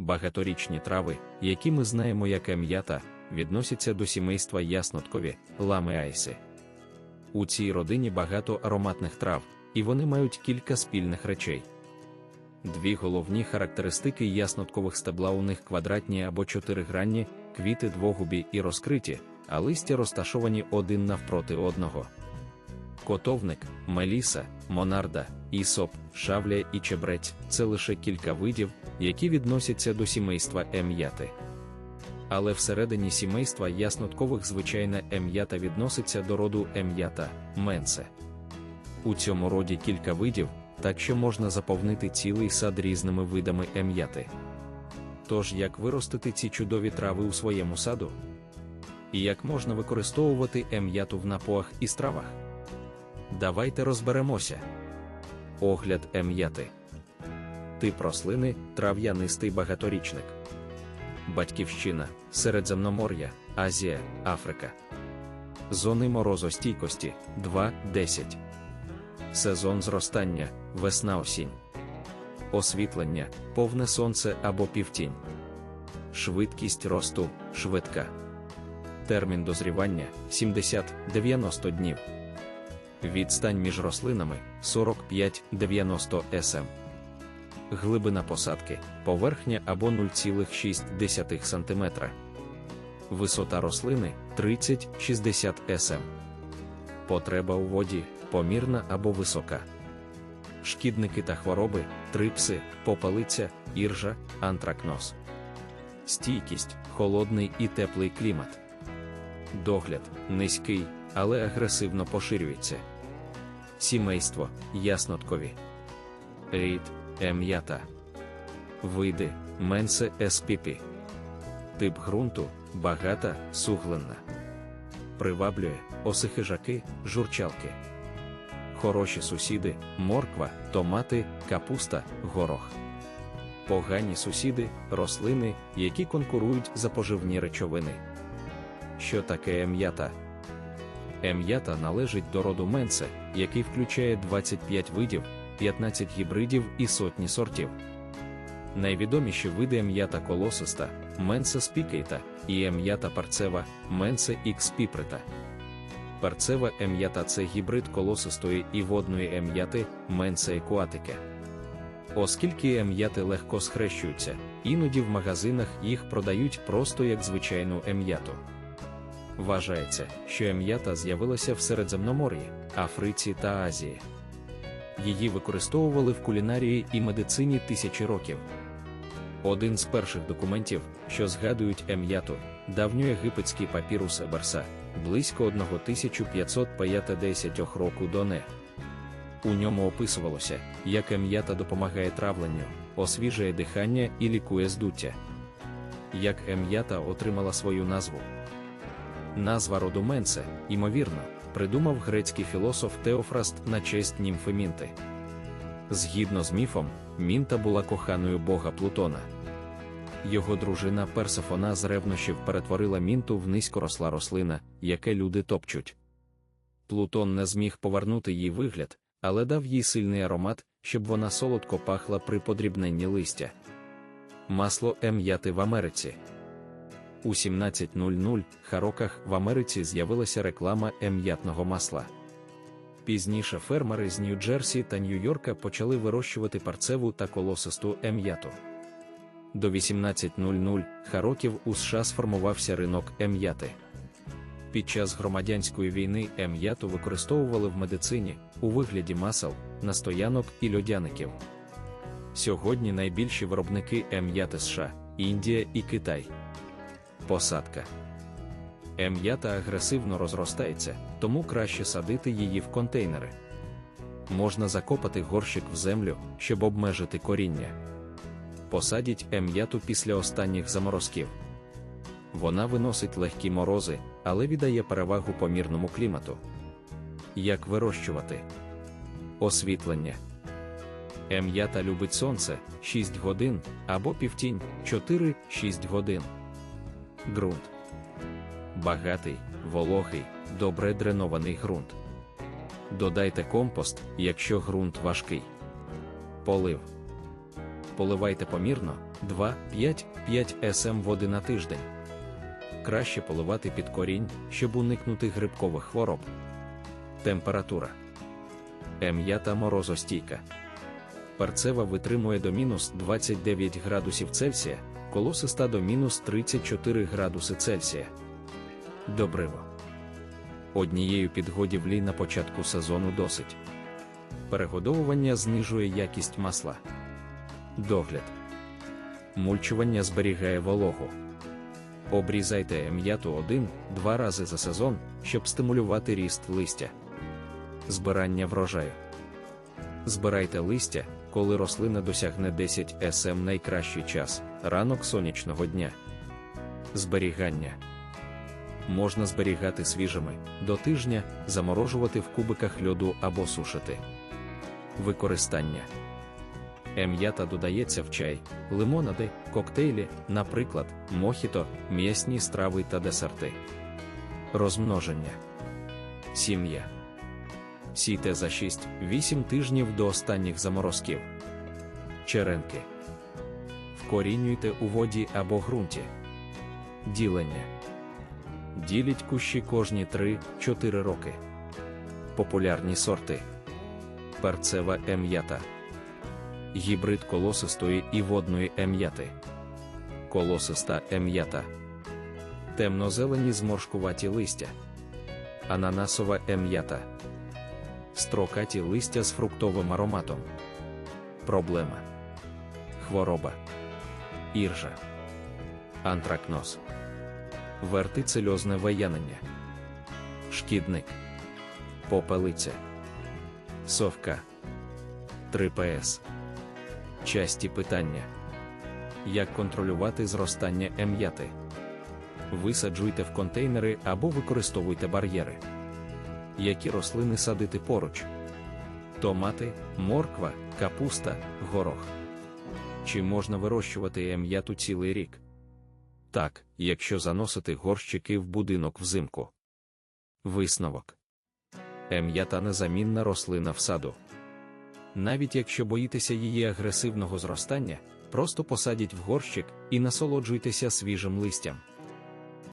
Багаторічні трави, які ми знаємо як ем'ята, відносяться до сімейства ясноткові, лами айси. У цій родині багато ароматних трав, і вони мають кілька спільних речей. Дві головні характеристики ясноткових стебла у них квадратні або чотиригранні, квіти двогубі і розкриті, а листя розташовані один навпроти одного. Котовник, меліса, монарда, ісоп, шавля і чебрець це лише кілька видів, які відносяться до сімейства ем'яти. Але всередині сімейства ясноткових звичайна ем'ята відноситься до роду ем'ята менсе. У цьому роді кілька видів, так що можна заповнити цілий сад різними видами ем'яти. Тож як виростити ці чудові трави у своєму саду? І як можна використовувати ем'яту в напоях і стравах? Давайте розберемося. Огляд ем'яти. Тип рослини трав'янистий багаторічник. Батьківщина Середземномор'я, Азія, Африка. Зони морозостійкості 2-10. Сезон зростання весна осінь. Освітлення повне сонце або півтінь. Швидкість росту швидка. Термін дозрівання 70-90 днів. Відстань між рослинами 45-90 см. Глибина посадки поверхня або 0,6 см. Висота рослини 30-60 см. Потреба у воді помірна або висока. Шкідники та хвороби, трипси, попелиця, іржа, антракноз. Стійкість, холодний і теплий клімат. Догляд низький, але агресивно поширюється. Сімейство ясноткові. Рід ем'ята. Види менсе еспіпі. Тип ґрунту багата, суглинна. Приваблює осихижаки, журчалки. Хороші сусіди, морква, томати, капуста, горох. Погані сусіди, рослини, які конкурують за поживні речовини. Що таке ем'ята? Ем'ята належить до роду менсе, який включає 25 видів, 15 гібридів і сотні сортів. Найвідоміші види ем'ята колосиста, менсе спікейта і ем'ята парцева, менсе ікс піприта. Парцева ем'ята це гібрид колосистої і водної ем'яти менсе екуатике. Оскільки ем'яти легко схрещуються, іноді в магазинах їх продають просто як звичайну ем'яту. Вважається, що ем'ята з'явилася в Середземномор'ї, Африці та Азії. Її використовували в кулінарії і медицині тисячі років. Один з перших документів, що згадують ем'яту, давньоєгипетський папірус Еберса, близько 1550 року до не. У ньому описувалося, як ем'ята допомагає травленню, освіжує дихання і лікує здуття. Як ем'ята отримала свою назву. Назва роду ймовірно, придумав грецький філософ Теофраст на честь німфи Мінти. Згідно з міфом, Мінта була коханою бога Плутона. Його дружина Персефона з ревнощів перетворила мінту в низькоросла рослина, яке люди топчуть. Плутон не зміг повернути їй вигляд, але дав їй сильний аромат, щоб вона солодко пахла при подрібненні листя. Масло ем'яти в Америці. У 17.00 хароках в Америці з'явилася реклама ем'ятного масла. Пізніше фермери з Нью-Джерсі та Нью-Йорка почали вирощувати парцеву та колосисту ем'яту. До 18.00 хароків у США сформувався ринок ем'яти. Під час громадянської війни ем'яту використовували в медицині у вигляді масел, настоянок і льодяників. Сьогодні найбільші виробники ем'яти США, Індія і Китай. Посадка Ем'ята агресивно розростається, тому краще садити її в контейнери. Можна закопати горщик в землю, щоб обмежити коріння. Посадіть ем'яту після останніх заморозків. Вона виносить легкі морози, але віддає перевагу помірному клімату. Як вирощувати освітлення. Ем'ята любить сонце 6 годин або півтінь 4-6 годин. Ґрунт багатий, вологий, добре дренований ґрунт. Додайте компост, якщо ґрунт важкий. Полив. Поливайте помірно, 2-5 5 см води на тиждень. Краще поливати під корінь, щоб уникнути грибкових хвороб. Температура. М'ята морозостійка. Перцева витримує до мінус 29 градусів Цельсія, колосиста до мінус 34 градуси Цельсія. Добриво. Однією підгодівлі на початку сезону досить. Перегодовування знижує якість масла. Догляд. Мульчування зберігає вологу. Обрізайте м'яту один-два рази за сезон, щоб стимулювати ріст листя. Збирання врожаю. Збирайте листя, коли рослина досягне 10 см найкращий час ранок сонячного дня. Зберігання можна зберігати свіжими до тижня, заморожувати в кубиках льоду або сушити. Використання Ем'ята додається в чай, лимонади, коктейлі, наприклад, мохіто, м'ясні страви та десерти. Розмноження. Сім'я. Сійте за 6-8 тижнів до останніх заморозків. Черенки. Вкорінюйте у воді або ґрунті. Ділення. Діліть кущі кожні 3-4 роки. Популярні сорти. Перцева ем'ята. Гібрид колосистої і водної ем'яти. Колосиста ем'ята. Темнозелені зморшкуваті листя. Ананасова ем'ята. Строкаті листя з фруктовим ароматом. Проблема. Хвороба. Іржа. Антракноз. Вертицельозне виянення. Шкідник. Попелиця. Совка. 3ПС. Часті питання. Як контролювати зростання ем'яти? Висаджуйте в контейнери або використовуйте бар'єри. Які рослини садити поруч? Томати, морква, капуста, горох. Чи можна вирощувати ем'яту цілий рік? Так, якщо заносити горщики в будинок взимку. Висновок. Ем'ята незамінна рослина в саду. Навіть якщо боїтеся її агресивного зростання, просто посадіть в горщик і насолоджуйтеся свіжим листям.